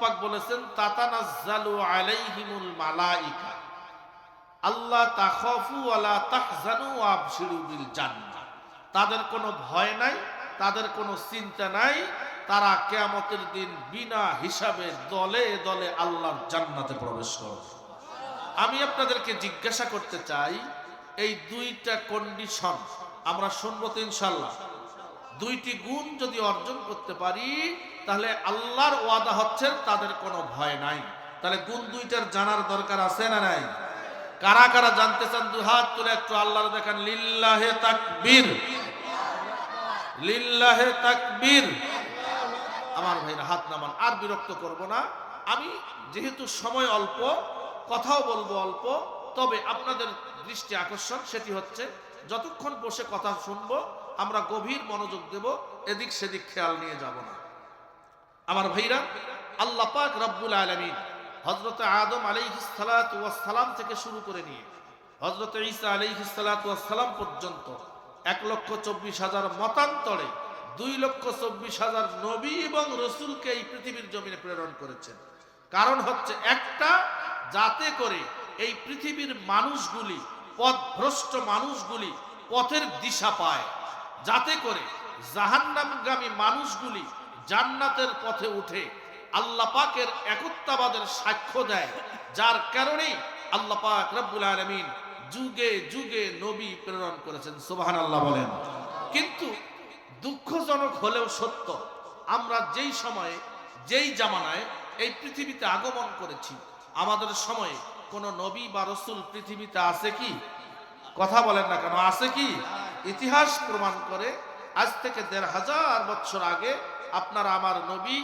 পাক বলেছেন, তাতানাজ্জালু আলাইহিমুল আল্লাহ তাখাফু ওয়ালা তাহজানু ওয়াবশিরু বিল জান্নাহ। তাদের কোনো ভয় নাই, তাদের কোনো চিন্তা নাই, তারা কেয়ামতের দিন বিনা হিসাবে দলে দলে আল্লাহর জান্নাতে প্রবেশ করবে। আমি আপনাদেরকে জিজ্ঞাসা করতে চাই, এই দুইটা কন্ডিশন আমরা শুনব ইনশাল্লাহ দুইটি গুণ যদি অর্জন করতে পারি তাহলে আল্লাহর ওয়াদা হচ্ছে তাদের কোনো ভয় নাই। তাহলে গুণ দুইটার জানার দরকার আছে না নাই? কারা কারা জানতে চান দুই হাত তুলে একটু আল্লাহর দেখেন, লিল্লাহে তাকবীর। লিল্লাহে তাকবীর। আমার ভাইরা, হাত নামান, আর বিরক্ত করব না। আমি যেহেতু সময় অল্প, কথাও বলব অল্প, তবে আপনাদের দৃষ্টি আকর্ষণ, সেটি হচ্ছে যতক্ষণ বসে কথা শুনব, আমরা গভীর মনোযোগ দেব, এদিক সেদিক খেয়াল নিয়ে যাব না। আমার ভাইরা, আল্লাহ পাক রব্বুল আলমিন হজরত আদম সালাম থেকে শুরু করে নিয়ে হজরত ঈসা সালাম পর্যন্ত এক লক্ষ চব্বিশ হাজার মতান্তরে দুই লক্ষ চব্বিশ হাজার নবী এবং রসুলকে এই পৃথিবীর জমিনে প্রেরণ করেছেন। কারণ হচ্ছে একটা, যাতে করে এই পৃথিবীর মানুষগুলি, পথভ্রষ্ট মানুষগুলি পথের দিশা পায়। যাতে করে জাহান্নামগামী মানুষগুলি জান্নাতের পথে উঠে আল্লাহ পাকের একত্বাবাদের সাক্ষ্য দেয়, যার কারণেই আল্লাহ পাক রব্বুল আলমিন যুগে যুগে নবী প্রেরণ করেছেন সুবাহান আল্লাহ বলেন। কিন্তু দুঃখজনক হলেও সত্য, আমরা যেই সময়ে, যেই জামানায় এই পৃথিবীতে আগমন করেছি, আমাদের সময়ে কোন নবী বা রসুল পৃথিবীতে আছে কি? কথা বলেন না কেন, আছে কি? ইতিহাস প্রমাণ করে আজ থেকে দেড় হাজার বছর আগে আপনারা আমার নবী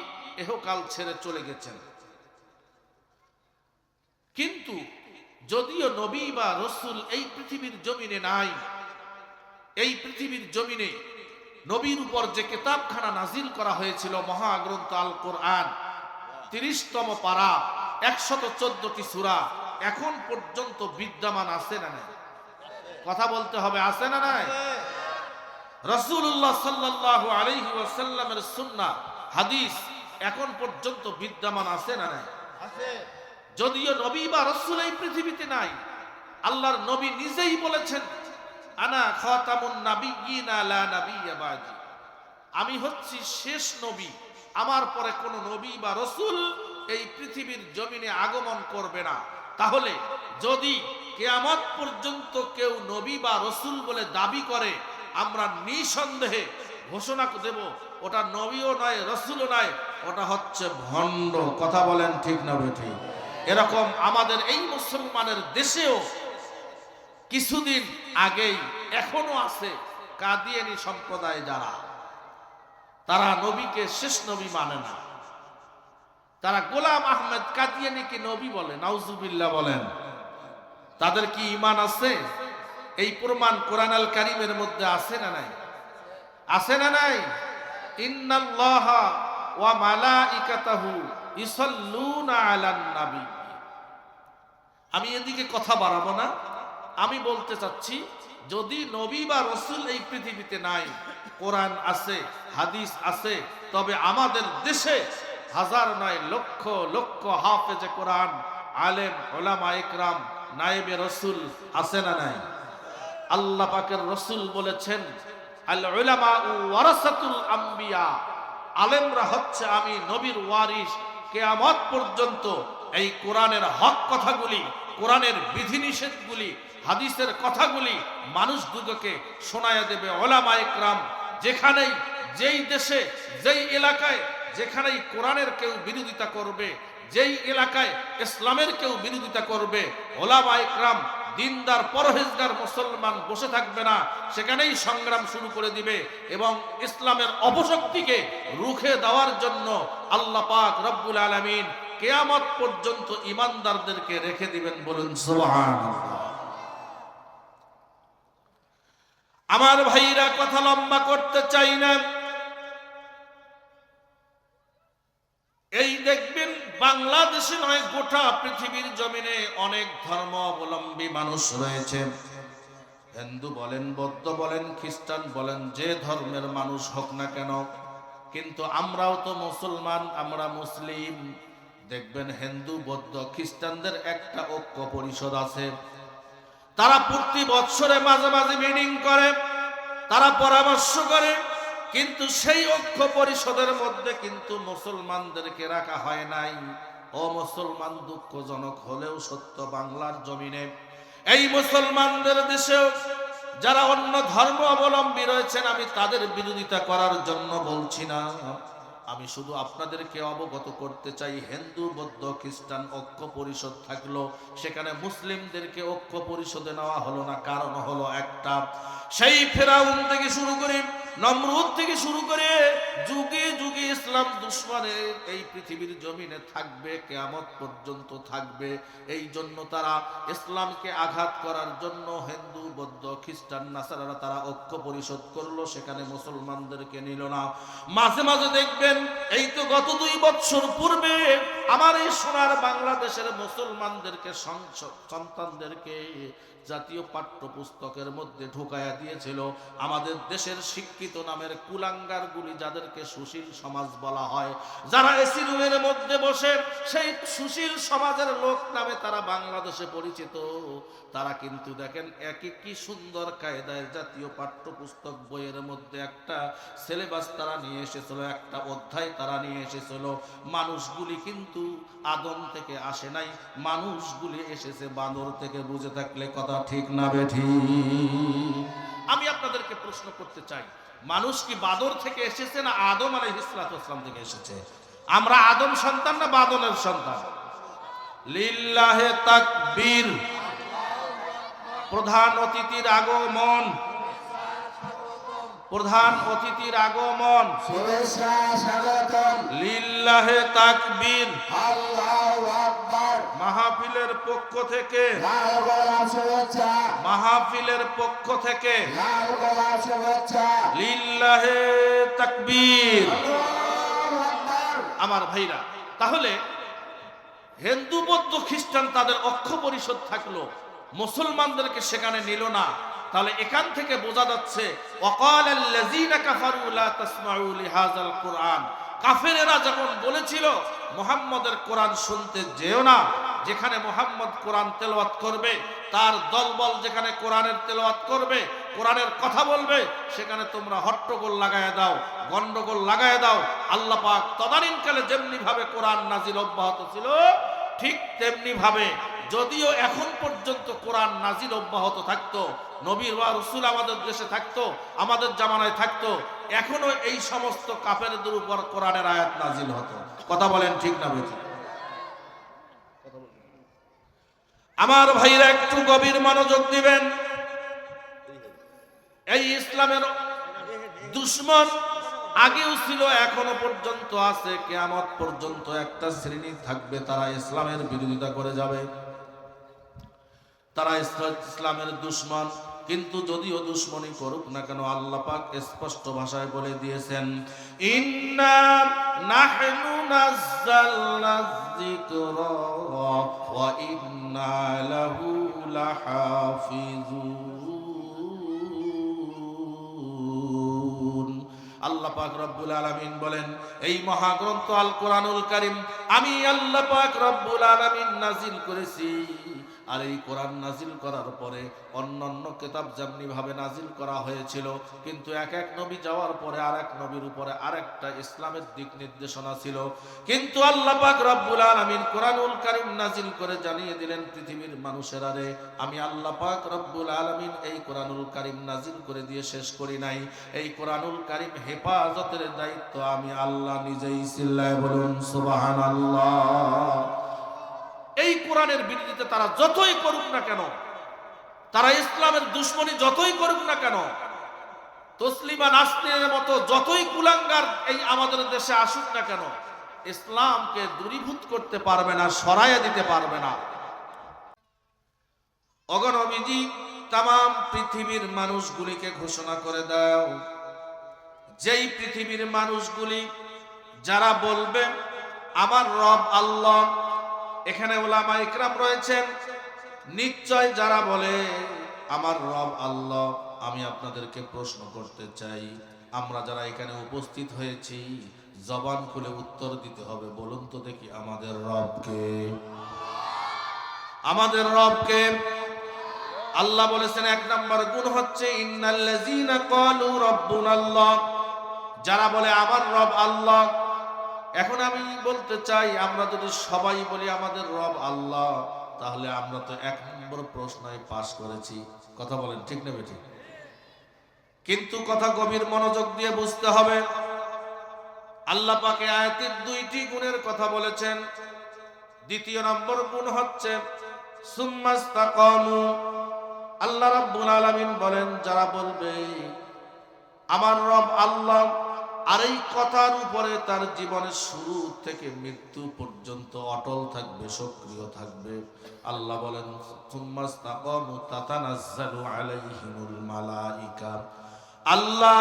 এহকাল ছেড়ে চলে গেছেন। কিন্তু যদিও নবী বা রসুল এই পৃথিবীর জমিনে নাই, এই পৃথিবীর জমিনে নবীর উপর যে কেতাবখানা নাজিল করা হয়েছিল মহাগ্রন্থ আল কোরআন, তিরিশতম পারা, একশত চোদ্দটি সুরা, এখন পর্যন্ত বিদ্যমান আছে না নাই? কথা বলতে হবে, আছে না নাই? রসুল্লাহ সাল্লাহ আলহি ওয়াসাল্লামের সুন্না হাদিস এখন পর্যন্ত বিদ্যমান আছে না নাই? যদিও নবী বা রসুল এই পৃথিবীতে নাই আল্লাহর নবী নিজেই বলেছেন আনা খাতামুন নাবিয়্যা বাদি আমি হচ্ছি শেষ নবী আমার পরে কোন নবী বা রসুল এই পৃথিবীর জমিনে আগমন করবে না। তাহলে যদি কেয়ামত পর্যন্ত কেউ নবী বা রসুল বলে দাবি করে আমরা নিঃসন্দেহে ঘোষণা দেব, ওটা নবীও নয়, রসুলও নয়, ওটা হচ্ছে ভণ্ড। কথা বলেন ঠিক না ঠিক এরকম আমাদের এই মুসলমানের দেশেও কিছুদিন আগেই এখনও আছে কাদিয়ানি সম্প্রদায় যারা। তারা নবীকে শেষ নবী মানে না। তারা গোলাম আহমেদ কাদিয়ানিকে নবী বলে, নাউজুবিল্লাহ বলেন। তাদের কি ইমান আছে? এই প্রমাণ কোরআন আল কারিমের মধ্যে আছে না নাই? আছে না নাই? ইন্নাল্লাহা ওয়া মালাইকাতাহু ইসাল্লুনা আলান নবী। আমি এদিকে কথা বাড়াবো না। আমি বলতে চাচ্ছি, যদি নবী বা রসুল এই পৃথিবীতে নাই, কোরআন আছে, হাদিস আছে, তবে আমাদের দেশে হাজার নয় লক্ষ লক্ষ হাফেজে কোরআন, আলেম ওলামা ইকরাম নায়েবে রসুল আছে না নাই? আল্লাহ পাকের রসুল বলেছেন আলেমরা হচ্ছে আমি নবীর ওয়ারিস কেয়ামত পর্যন্ত এই কোরআনের হক কথাগুলি, কোরআনের বিধিনিষেধগুলি, হাদিসের কথাগুলি মানুষ দুগকে শোনায়া দেবে ওলামা ইকরাম যেখানেই, যেই দেশে, যেই এলাকায়, যেখানেই কোরআনের কেউ বিরোধিতা করবে, যেই এলাকায় ইসলামের কেউ বিরোধিতা করবে ওলামা ইকরাম দিনদার পরহেজগার মুসলমান বসে থাকবে না, সেখানেই সংগ্রাম শুরু করে দিবে এবং ইসলামের অপশক্তিকে রুখে দেওয়ার জন্য আল্লাহ পাক রব্বুল আলমিন কেয়ামত পর্যন্ত ইমানদারদেরকে রেখে দিবেন বলুন আমার ভাইরা, কথা লম্বা করতে চাই না। এই দেখবেন বাংলাদেশে নয়, গোটা পৃথিবীর জমিনে অনেক ধর্ম অবলম্বী মানুষ রয়েছে। হিন্দু বলেন, বৌদ্ধ বলেন, খ্রিস্টান বলেন, যে ধর্মের মানুষ হোক না কেন, কিন্তু আমরাও তো মুসলমান, আমরা মুসলিম। দেখবেন হিন্দু, বৌদ্ধ, খ্রিস্টানদের একটা ঐক্য পরিষদ আছে। তারা প্রতি বৎসরে মাঝে মাঝে মিটিং করে, তারা পরামর্শ করে কিন্তু সেই ঐক্য পরিষদের মধ্যে কিন্তু মুসলমানদেরকে রাখা হয় নাই। ও মুসলমান দুঃখজনক হলেও সত্য, বাংলার জমিনে এই মুসলমানদের দেশেও যারা অন্য ধর্ম অবলম্বী রয়েছেন, আমি তাদের বিরোধিতা করার জন্য বলছি না। আমি শুধু আপনাদেরকে অবগত করতে চাই, হিন্দু, বৌদ্ধ, খ্রিস্টান ঐক্য পরিষদ থাকল, সেখানে মুসলিমদেরকে ঐক্য পরিষদে নেওয়া হলো না, কারণ হলো একটা। সেই ফেরাউন থেকে শুরু করে নমরুদ থেকে শুরু করে যুগে যুগে ইসলাম দুশ্মনে এই পৃথিবীর জমিনে থাকবে, কেয়ামত পর্যন্ত থাকবে। এই জন্য তারা ইসলামকে আঘাত করার জন্য হিন্দু, বৌদ্ধ, খ্রিস্টান, নাসারারা তারা ঐক্য পরিষদ করল, সেখানে মুসলমানদেরকে নিল না। মাঝে মাঝে দেখবেন, এই তো গত দুই বছর পূর্বে আমার এই সোনার বাংলাদেশের মুসলমানদেরকে সন্তানদেরকে জাতীয় পাঠ্যপুস্তকের মধ্যে ঢুকায়া দিয়েছিল। আমাদের দেশের শিক্ষিত নামের কুলাঙ্গারগুলি যাদেরকে সুশীল সমাজ বলা হয়। যারা এসি রুমের মধ্যে বসে, সেই সুশীল সমাজের লোক নামে তারা বাংলাদেশে পরিচিত। তারা কিন্তু দেখেন একই কি সুন্দর কায়দায় জাতীয় পাঠ্যপুস্তক বইয়ের মধ্যে একটা সিলেবাস তারা নিয়ে এসেছিল, একটা অধ্যায় তারা নিয়ে এসেছিল। মানুষগুলি কিন্তু আদম থেকে আসে নাই, মানুষগুলি এসেছে বানর থেকে, বুঝে থাকলে কথা ঠিক না বেঠি আমি আপনাদেরকে প্রশ্ন করতে চাই। মানুষ কি বাদর থেকে এসেছে না আদম আলাই ইসলাম থেকে এসেছে? আমরা আদম সন্তান না বাদনের সন্তান? লিল্লাহে তাকবীর। প্রধান অতিথির আগমন। প্রধান অতিথির আগমন। লিল্লাহে তাকবীর। মাহফিলের পক্ষ থেকে। মাহফিলের পক্ষ থেকে। লিল্লাহে তাকবীর। আমার ভাইরা তাহলে হিন্দু বৌদ্ধ খ্রিস্টান তাদের অক্ষ পরিষদ থাকল। মুসলমানদেরকে সেখানে নিল না। তাহলে এখান থেকে বোঝা যাচ্ছে, ওয়াকাল আল্লাযীনা কাফারু লা তাসমাউ লিহাযাল কুরআন। কাফেরেরা যখন বলেছিল, মুহাম্মদের কোরআন শুনতে যেও না, যেখানে মুহাম্মদ কোরআন তেলাওয়াত করবে, তার দলবল যেখানে কোরআনের তেলাওয়াত করবে, কোরআনের কথা বলবে, সেখানে তোমরা হট্টগোল লাগায় দাও, গন্ডগোল লাগায় দাও। আল্লাহ পাক তদানীনকালে যেমনি ভাবে কোরআন নাজিল অব্যাহত ছিল, ঠিক তেমনি ভাবে যদিও এখন পর্যন্ত কোরআন নাজিল অব্যাহত থাকতো, নবীর বা রসুল আমাদের দেশে থাকতো, আমাদের জামানায় থাকতো, এখনও এই সমস্ত কাফেরদের উপর কোরআনের আয়াত নাজিল হতো। কথা বলেন ঠিক না বেঠিক আমার ভাইরা একটু গভীর মনোযোগ দিবেন। এই ইসলামের দুশ্মন আগেও ছিল, এখনও পর্যন্ত আছে, কেয়ামত পর্যন্ত একটা শ্রেণি থাকবে, তারা ইসলামের বিরোধিতা করে যাবে। তারা ইসলামের দুশ্মন। কিন্তু যদিও দুশ্মনী করুক না কেন আল্লাহ পাক স্পষ্ট ভাষায় বলে দিয়েছেন, ইন্না নাহনু নাযালনা যিকরা ওয়া ইন্না লাহু লাহাফিজুন। আল্লাহ পাক রব্বুল আলামিন বলেন, এই মহাগ্রন্থ আল কোরআনুল কারীম আমি আল্লাহ পাক রব্বুল আলামিন নাজিল করেছি। আর এই কোরআন নাজিল করার পরে অন্যান্য কেতাব যেমনি ভাবে নাজিল করা হয়েছিল, কিন্তু এক এক নবী যাওয়ার পরে আর এক নবীর উপরে আরেকটা ইসলামের দিক নির্দেশনা ছিল। কিন্তু আল্লাহ পাক রব্বুল আলামিন কোরআনুল কারীম নাজিল করে জানিয়ে দিলেন, পৃথিবীর মানুষেরা রে, আমি আল্লাহ পাক রব্বুল আলামিন এই কোরআনুল কারীম নাজিল করে দিয়ে শেষ করি নাই। এই কোরআনুল কারীম হেফাজতের দায়িত্ব আমি আল্লাহ নিজেই, সিল্লায় বলুন, সুবহানাল্লাহ। এই কোরআনের বিরোধিতা তারা যতই করুক না কেন, তারা ইসলামের দুশ্মনী যতই করুক না কেন, তসলিমা নাসরিনের মতো যতই কুলাঙ্গার এই আমাদের দেশে আসুক না কেন, ইসলামকে দূরীভূত করতে পারবে না, সরাইয়া দিতে পারবে না। অগণবিজি তাম পৃথিবীর মানুষগুলিকে ঘোষণা করে দাও। যেই পৃথিবীর মানুষগুলি, যারা বলবে, আমার রব আল্লাহ এখানে ওলামা ইকরাম রয়েছেন। নিশ্চয় যারা বলে, আমার রব আল্লাহ, আমি আপনাদেরকে প্রশ্ন করতে চাই। আমরা যারা এখানে উপস্থিত হয়েছি, জবান খুলে উত্তর দিতে হবে। বলুন তো দেখি আমাদের রবকে। আমাদের রবকে আল্লাহ বলেছেন, এক নম্বর গুণ হচ্ছে, ইন্নাল্লাযীনা ক্বালু রাব্বুনাল্লাহ। যারা বলে, আমার রব আল্লাহ এখন আমি বলতে চাই, আমরা যদি সবাই বলি আমাদের রব আল্লাহ, তাহলে আমরা তো এক নম্বর প্রশ্নই পাশ করেছি। কথা বলেন, ঠিক না বেঠিক? কিন্তু কথা গভীর মনোযোগ দিয়ে বুঝতে হবে, আল্লাহ পাকে আয়াতের দুইটি গুণের কথা বলেছেন। দ্বিতীয় নম্বর গুণ হচ্ছে আল্লাহ রাব্বুল আলামিন বলেন, যারা বলবে, আমার রব আল্লাহ আর এই কথার উপরে তার জীবনের শুরু থেকে মৃত্যু পর্যন্ত অটল থাকবে, সক্রিয় থাকবে। আল্লাহ বলেন আল্লাহ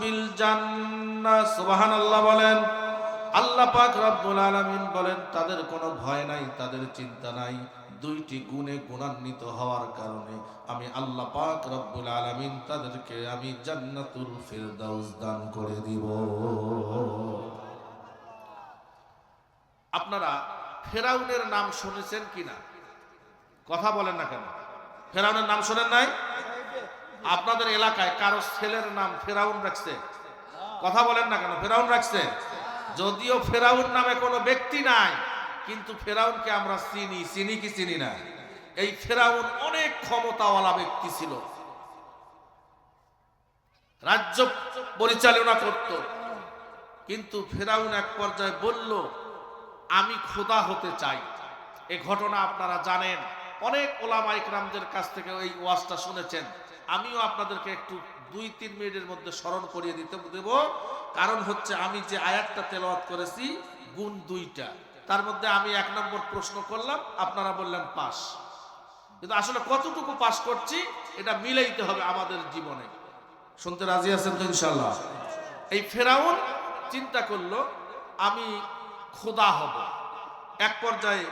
বিল বলেন। আল্লাহ পাক রব্বুল আলামিন বলেন, তাদের কোনো ভয় নাই, তাদের চিন্তা নাই। দুইটি গুণে গুণান্বিত হওয়ার কারণে আমি আল্লাহ পাক রব্বুল আলামিন তাদেরকে আমি জান্নাতুল ফিরদাউস দান করে দিব। আপনারা ফেরাউনের নাম শুনেছেন কিনা? কথা বলেন না কেন? ফেরাউনের নাম শোনেন নাই? আপনাদের এলাকায় কারও ছেলের নাম ফেরাউন রাখছে? কথা বলেন না কেন? ফেরাউন রাখছে? যদিও ফেরাউন নামে কোনো ব্যক্তি নাই কিন্তু ফেরাউনকে আমরা চিনি চিনি কি চিনি না? এই ফেরাউন অনেক ক্ষমতাওয়ালা ব্যক্তি ছিল। রাজ্য পরিচালনা করত। কিন্তু ফেরাউন এক পর্যায়ে বলল, আমি খোদা হতে চাই। এ ঘটনা আপনারা জানেন। অনেক ওলামা ইকরামদের কাছ থেকে এই ওয়াজটা শুনেছেন। আমিও আপনাদেরকে একটু দুই, তিন মিনিটের মধ্যে স্মরণ করিয়ে দিতে দেব। কারণ হচ্ছে আমি যে আয়াতটা তেলাওয়াত করেছি, গুণ দুইটা। তার মধ্যে আমি এক নম্বর প্রশ্ন করলাম, আপনারা বললেন পাস। কিন্তু আসলে কতটুকু পাস করছি, এটা মিলাইতে হবে আমাদের জীবনে। শুনতে রাজি আছেন তো ইনশাল্লাহ এই ফেরাউন চিন্তা করল, আমি খোদা হব। এক পর্যায়ে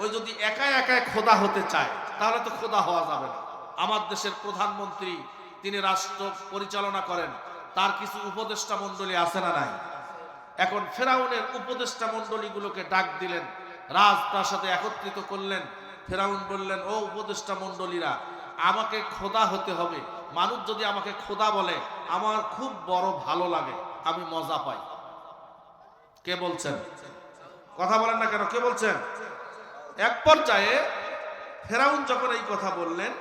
ওই যদি একা একাই খোদা হতে চায়, তাহলে তো খোদা হওয়া যাবে না। আমার দেশের প্রধানমন্ত্রী, তিনি রাষ্ট্র পরিচালনা করেন, তার কিছু উপদেষ্টা মণ্ডলী আছে না নাই? এখন ফেরাউনের উপদেষ্টা মণ্ডলীগুলোকে ডাক দিলেন, রাজপ্রাসাদে একত্রিত করলেন। ফেরাউন বললেন, ও উপদেষ্টা মণ্ডলীরা, আমাকে খোদা হতে হবে। মানুষ যদি আমাকে খোদা বলে, আমার খুব বড় ভালো লাগে, আমি মজা পাই। কে বলছেন? কথা বলেন না কেন? কে বলছেন? এক পর্যায়ে ফেরাউন যখন এই কথা বললেন,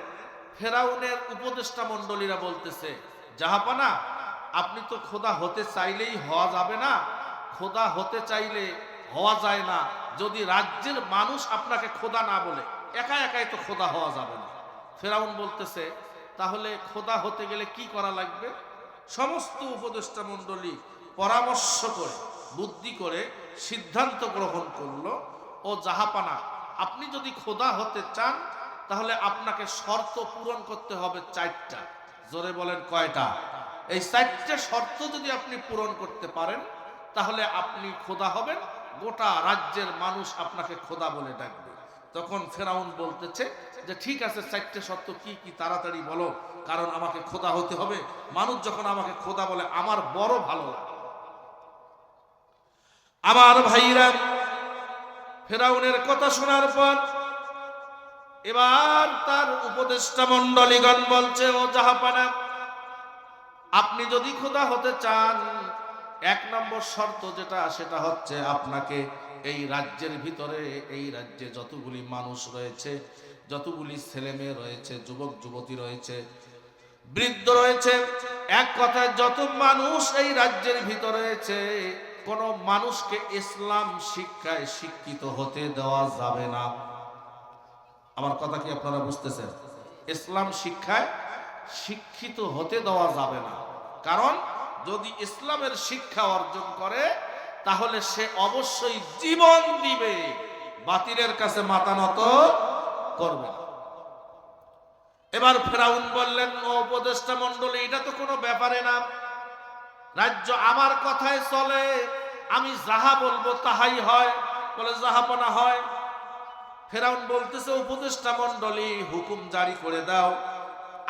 ফেরাউনের উপদেষ্টা মণ্ডলীরা বলতেছে, জাহাপানা, আপনি তো খোদা হতে চাইলেই হওয়া যাবে না। খোদা হতে চাইলে হওয়া যায় না। যদি রাজ্যের মানুষ আপনাকে খোদা না বলে, একা একাই তো খোদা হওয়া যাবে না। ফেরাউন বলতেছে, তাহলে খোদা হতে গেলে কি করা লাগবে? সমস্ত উপদেষ্টা মণ্ডলী পরামর্শ করে, বুদ্ধি করে সিদ্ধান্ত গ্রহণ করল, ও জাহাপানা, আপনি যদি খোদা হতে চান, তাহলে আপনাকে শর্ত পূরণ করতে হবে চারটা। জোরে বলেন কয়টা? এই চারটে শর্ত যদি আপনি পূরণ করতে পারেন তাহলে আপনি খোদা হবেন, গোটা রাজ্যের মানুষ আপনাকে খোদা বলে ডাকবে। তখন ফেরাউন বলতেছে যে, ঠিক আছে, চারটে শর্ত কি কি তাড়াতাড়ি বলো, কারণ আমাকে খোদা হতে হবে। মানুষ যখন আমাকে খোদা বলে, আমার বড় ভালো লাগে। আমার ভাইরা, ফেরাউনের কথা শোনার পর, এবার তার উপদেষ্টা মন্ডলীগণ বলছে, ও জাহাপানা, আপনি যদি খোদা হতে চান এক নম্বর শর্ত যেটা, সেটা হচ্ছে আপনাকে এই রাজ্যের ভিতরে, এই রাজ্যে যতগুলি মানুষ রয়েছে, যতগুলি ছেলে মেয়ে রয়েছে, যুবক, যুবতী রয়েছে, বৃদ্ধ রয়েছে, এক কথায় যত মানুষ এই রাজ্যের ভিতরে রয়েছে, কোন মানুষকে ইসলাম শিক্ষায় শিক্ষিত হতে দেওয়া যাবে না। আমার কথা কি আপনারা বুঝতেছেন? ইসলাম শিক্ষায় শিক্ষিত হতে দেওয়া যাবে না। কারণ যদি ইসলামের শিক্ষা অর্জন করে, তাহলে সে অবশ্যই জীবন দিবে। বাতিলের কাছে মাথা নত করবে এবার ফেরাউন বললেন, ও উপদেষ্টা মন্ডলী এটা তো কোনো ব্যাপারে না। রাজ্য আমার কথায় চলে, আমি যাহা বলব তাহাই হয়। বলে যাহাপনা হয়। ফেরাউন বলতেছে, উপদেষ্টা মন্ডলী হুকুম জারি করে দাও।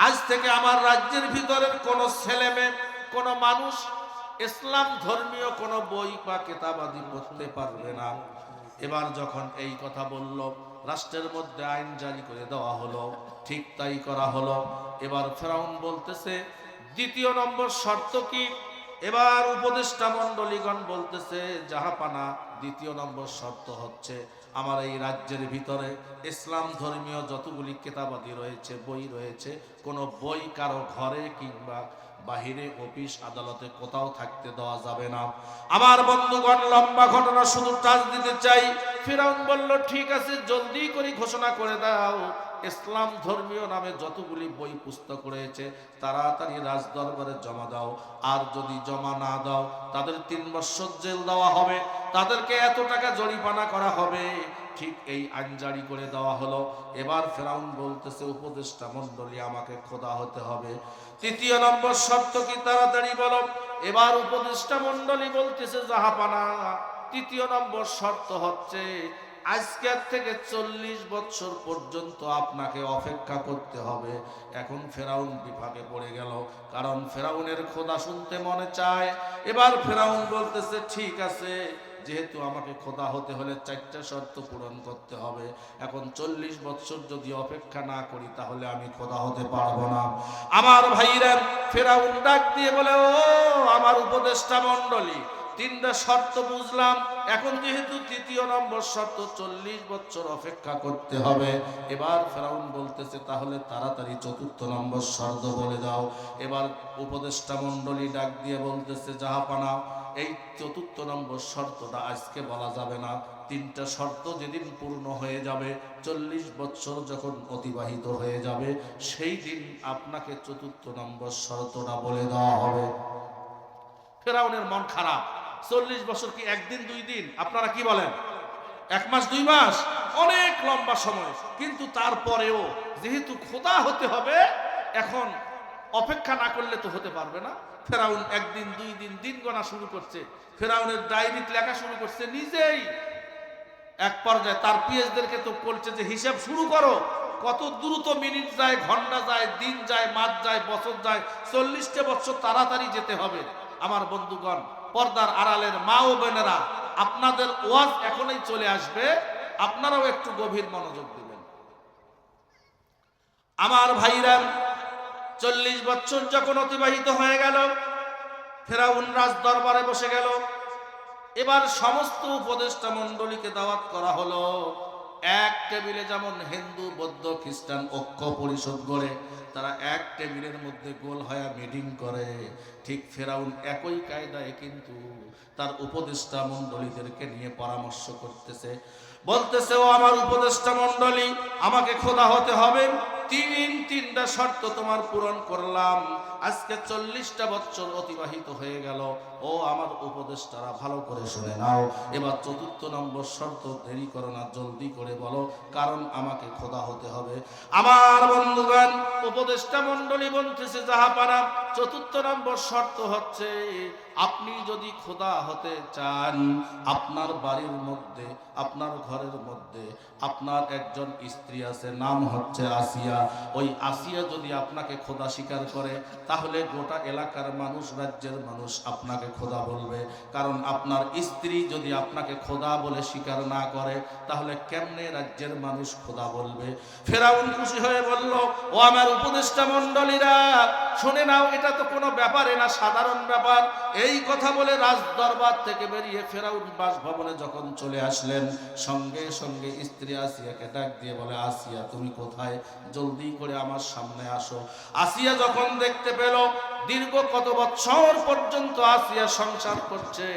আজ থেকে আমার রাজ্যের ভিতরের কোন ছেলে মেয়ে কোন মানুষ ইসলাম ধর্মীয় কোন বই বা কেতাবাদি পড়তে পারবে না। এবার যখন এই কথা বলল, রাষ্ট্রের মধ্যে আইন জারি করে দেওয়া হলো, ঠিক তাই করা হলো। এবার ফেরাউন বলতেছে, দ্বিতীয় নম্বর শর্ত কি? এবার উপদেষ্টা মণ্ডলীগণ বলতেছে, জাহাপানা, দ্বিতীয় নম্বর শর্ত হচ্ছে আমার এই রাজ্যের ভিতরে ইসলাম ধর্মীয় যতগুলি কেতাবাদি রয়েছে, বই রয়েছে, কোনো বই কারও ঘরে কিংবা বাহিরে অফিস, আদালতে কোথাও থাকতে দেওয়া যাবে না। আমার বন্ধুগণ, লম্বা ঘটনা শুধু টাচ দিতে চাই। ফিরাউন বলল, ঠিক আছে, জলদি করে ঘোষণা করে দাও। ইসলাম ধর্মীয় নামে যতগুলি বই পুস্তক রয়েছে, তাড়াতাড়ি রাজ দরবারে জমা দাও। আর যদি জমা না দাও, তাদের তিন বছর জেল দেওয়া হবে। তাদেরকে এত টাকা জরিমানা করা হবে। ঠিক এই আইন জারি করে দেওয়া হলো। এবার ফেরাউন বলতেছে, উপদেষ্টা মণ্ডলী, আমাকে খোদা হতে হবে। তৃতীয় নম্বর শর্ত কি? তাড়াতাড়ি বলো। এবার উপদেষ্টা মণ্ডলী বলতেছে, জাহাপানা। তৃতীয় নম্বর শর্ত হচ্ছে আজকের থেকে চল্লিশ বছর পর্যন্ত আপনাকে অপেক্ষা করতে হবে। এখন ফেরাউন বিভাগে পড়ে গেল। কারণ ফেরাউনের খোদা শুনতে মনে চায়। এবার ফেরাউন বলতেছে, ঠিক আছে, যেহেতু আমাকে খোদা হতে হলে চারটা শর্ত পূরণ করতে হবে। এখন চল্লিশ বছর যদি অপেক্ষা না করি, তাহলে আমি খোদা হতে পারব না। আমার ভাইরা ফেরাউন ডাক দিয়ে বলে, ও, আমার উপদেষ্টা মণ্ডলী, তিনটা শর্ত বুঝলাম। এখন যেহেতু তৃতীয় নম্বর শর্ত চল্লিশ বছর অপেক্ষা করতে হবে। এবার ফেরাউন বলতেছে, তাহলে তাড়াতাড়ি চতুর্থ নম্বর শর্ত বলে দাও। এবার উপদেষ্টা মণ্ডলী ডাক দিয়ে বলতেছে জাহাপানা এই চতুর্থ নম্বর শর্তটা আজকে বলা যাবে না। তিনটা শর্ত যেদিন পূর্ণ হয়ে যাবে, চল্লিশ বছর যখন অতিবাহিত হয়ে যাবে, সেই দিন আপনাকে চতুর্থ নম্বর শর্তটা বলে দেওয়া হবে। ফেরাউনের মন খারাপ। চল্লিশ বছর কি একদিন, দুই দিন? আপনারা কি বলেন? এক মাস, দুই মাস? অনেক লম্বা সময়। কিন্তু তারপরেও যেহেতু খোদা হতে হবে, এখন অপেক্ষা না করলে তো হতে পারবে না। ফেরাউন একদিন, দুই দিন দিন গণা শুরু করছে। ফেরাউনের ডায়েরিত লেখা শুরু করছে নিজেই। এক পর্যায়ে তার পিএসদেরকে তো বলছে যে, হিসাব শুরু করো। কত দ্রুত মিনিট যায়, ঘণ্টা যায়, দিন যায়, মাস যায়, বছর যায়, চল্লিশটা বছর তাড়াতাড়ি যেতে হবে। আমার বন্ধুগণ পর্দার আড়ালের মা ও বোনেরা, আপনাদের ওয়াজ এখনই চলে আসবে, আপনারাও একটু গভীর মনোযোগ দিবেন। আমার ভাইরা, চল্লিশ বছর যখন অতিবাহিত হয়ে গেল, ফেরাউন রাজ দরবারে বসে গেল। এবার সমস্ত উপদেষ্টা মণ্ডলীকে দাওয়াত করা হলো। এক টেবিলে যেমন হিন্দু, বৌদ্ধ, খ্রিস্টান ঐক্য পরিষদ গড়ে, তারা এক টেবিলের মধ্যে গোল হয়া মিটিং করে। ঠিক ফেরাউন একই কায়দায় কিন্তু তার উপদেষ্টা মণ্ডলীদেরকে নিয়ে পরামর্শ করতেছে। বলতেছে, ও আমার উপদেষ্টা মণ্ডলী, আমাকে খোদা হতে হবে। তিন তিনটা শর্ত তোমার পূরণ করলাম। আজকে চল্লিশটা বছর অতিবাহিত হয়ে গেল। ও আমার উপদেষ্টারা, ভালো করে শুনে নাও। এবার চতুর্থ নম্বর শর্ত দেরি করো না, জলদি করে বলো, কারণ আমাকে খোদা হতে হবে। আমার বন্ধুগণ, উপদেষ্টা মণ্ডলী বলতেছে যাহাপানা চতুর্থ নম্বর শর্ত হচ্ছে, আপনি যদি খোদা হতে চান, আপনার বাড়ির মধ্যে, আপনার ঘরের মধ্যে, আপনার একজন স্ত্রী আছে, নাম হচ্ছে আসিয়া। ওই আসিয়া যদি আপনাকে খোদা স্বীকার করে, তাহলে গোটা এলাকার মানুষ, রাজ্যের মানুষ আপনাকে খোদা বলবে। কারণ আপনার স্ত্রী যদি আপনাকে খোদা বলে স্বীকার না করে, তাহলে কেমনে রাজ্যের মানুষ খোদা বলবে? ফেরাউন খুশি হয়ে বলল, ও আমার উপদেষ্টা মণ্ডলীরা শুনে নাও, এটা তো কোনো ব্যাপারে না, সাধারণ ব্যাপার। এই কথা বলে রাজ দরবার থেকে বেরিয়ে ফেরাউন বাসভবনে যখন চলে আসলেন, সঙ্গে সঙ্গে স্ত্রী আসিয়াকে ডাক দিয়ে বলে, আসিয়া, তুমি কোথায়? জলদি করে আমার সামনে আসো। আসিয়া যখন দেখতে পেল, দীর্ঘ কত বছর পর্যন্ত আসিয়া সংসার করছে